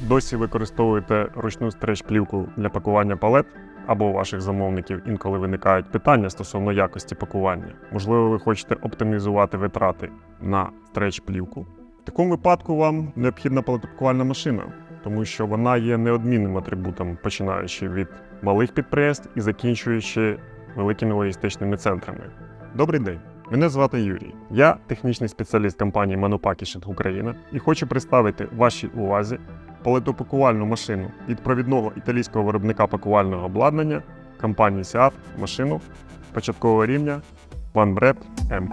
досі використовуєте ручну стреч-плівку для пакування палет або у ваших замовників інколи виникають питання стосовно якості пакування. Можливо, ви хочете оптимізувати витрати на стреч-плівку. В такому випадку вам необхідна палетопакувальна машина, тому що вона є неодмінним атрибутом, починаючи від малих підприємств і закінчуючи великими логістичними центрами. Добрий день! Мене звати Юрій. Я технічний спеціаліст компанії Manupakishing Україна і хочу представити вашій увазі палетопакувальну машину від провідного італійського виробника пакувального обладнання компанії СІАФ машину початкового рівня OneBrep M.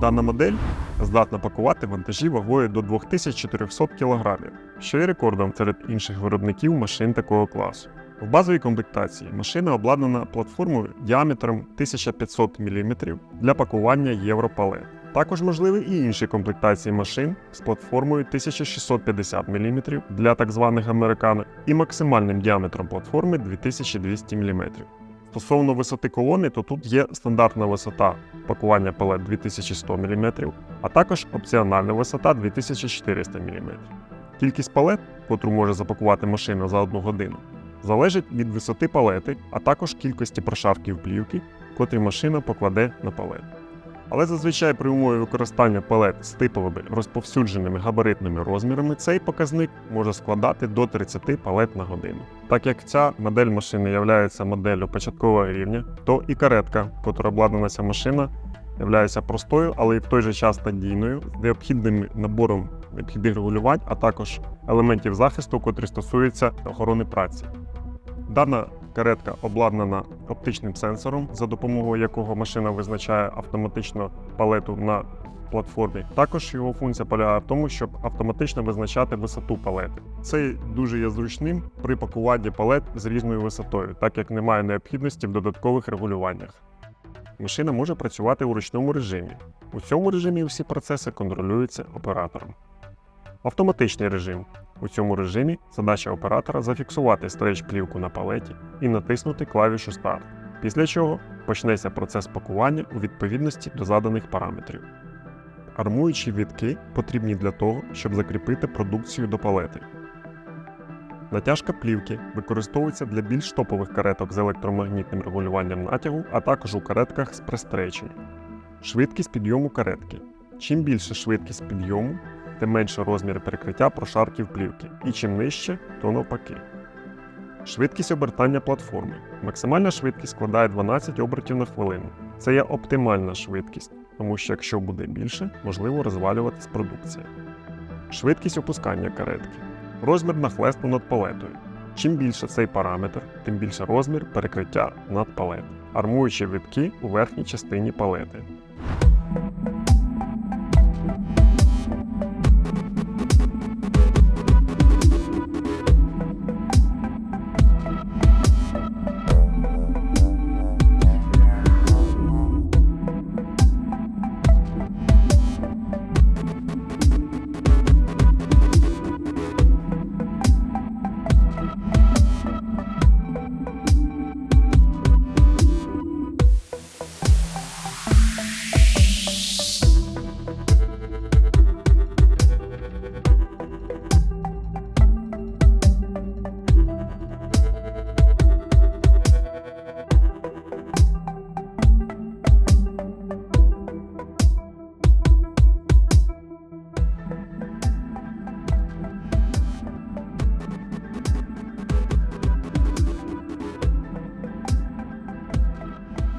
Дана модель здатна пакувати вантажі вагою до 2400 кг, що є рекордом серед інших виробників машин такого класу. В базовій комплектації машина обладнана платформою діаметром 1500 мм для пакування європалет. Також можливі і інші комплектації машин з платформою 1650 мм для так званих американок і максимальним діаметром платформи 2200 мм. Стосовно висоти колони, то тут є стандартна висота пакування палет 2100 мм, а також опціональна висота 2400 мм. Кількість палет, котру може запакувати машина за одну годину, залежить від висоти палети, а також кількості прошарків плівки, котрі машина покладе на палет. Але зазвичай при умові використання палет з типовими розповсюдженими габаритними розмірами цей показник може складати до 30 палет на годину. Так як ця модель машини є моделлю початкового рівня, то і каретка, котра обладнана ця машина, є простою, але і в той же час надійною, з необхідним набором необхідних регулювань, а також елементів захисту, котрі стосуються охорони праці. Дана каретка обладнана оптичним сенсором, за допомогою якого машина визначає автоматично палету на платформі. Також його функція полягає в тому, щоб автоматично визначати висоту палети. Це дуже є зручним при пакуванні палет з різною висотою, так як немає необхідності в додаткових регулюваннях. Машина може працювати у ручному режимі. У цьому режимі всі процеси контролюються оператором. Автоматичний режим. У цьому режимі задача оператора зафіксувати стрейч-плівку на палеті і натиснути клавішу Старт, після чого почнеться процес пакування у відповідності до заданих параметрів. Армуючі вітки потрібні для того, щоб закріпити продукцію до палети. Натяжка плівки використовується для більш топових кареток з електромагнітним регулюванням натягу, а також у каретках з пристреченням. Швидкість підйому каретки. Чим більше швидкість підйому, тим менше розмір перекриття прошарків плівки, і чим нижче, то навпаки. Швидкість обертання платформи. Максимальна швидкість складає 12 обертів на хвилину. Це є оптимальна швидкість, тому що якщо буде більше, можливо розвалюватись продукція. Швидкість опускання каретки. Розмір нахлесту над палетою. Чим більше цей параметр, тим більше розмір перекриття над палет. Армуючі витки у верхній частині палети. you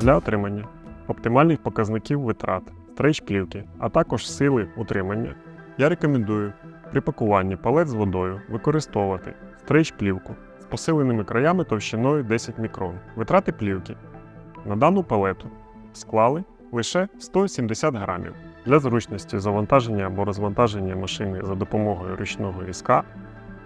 Для отримання оптимальних показників витрат, стрейч плівки, а також сили утримання, я рекомендую при пакуванні палет з водою використовувати стрейч плівку з посиленими краями товщиною 10 мікрон. Витрати плівки на дану палету склали лише 170 грамів. Для зручності завантаження або розвантаження машини за допомогою ручного візка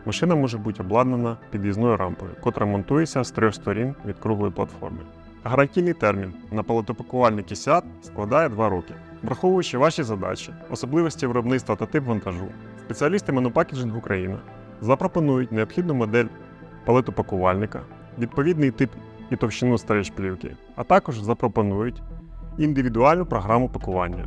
машина може бути обладнана під'їзною рампою, котра монтується з трьох сторін від круглої платформи. Гарантійний термін на палетопакувальники кісят складає 2 роки. Враховуючи ваші задачі, особливості виробництва та тип вантажу, спеціалісти Манупакеджинг України запропонують необхідну модель палетопакувальника, відповідний тип і товщину стрейч плівки, а також запропонують індивідуальну програму пакування.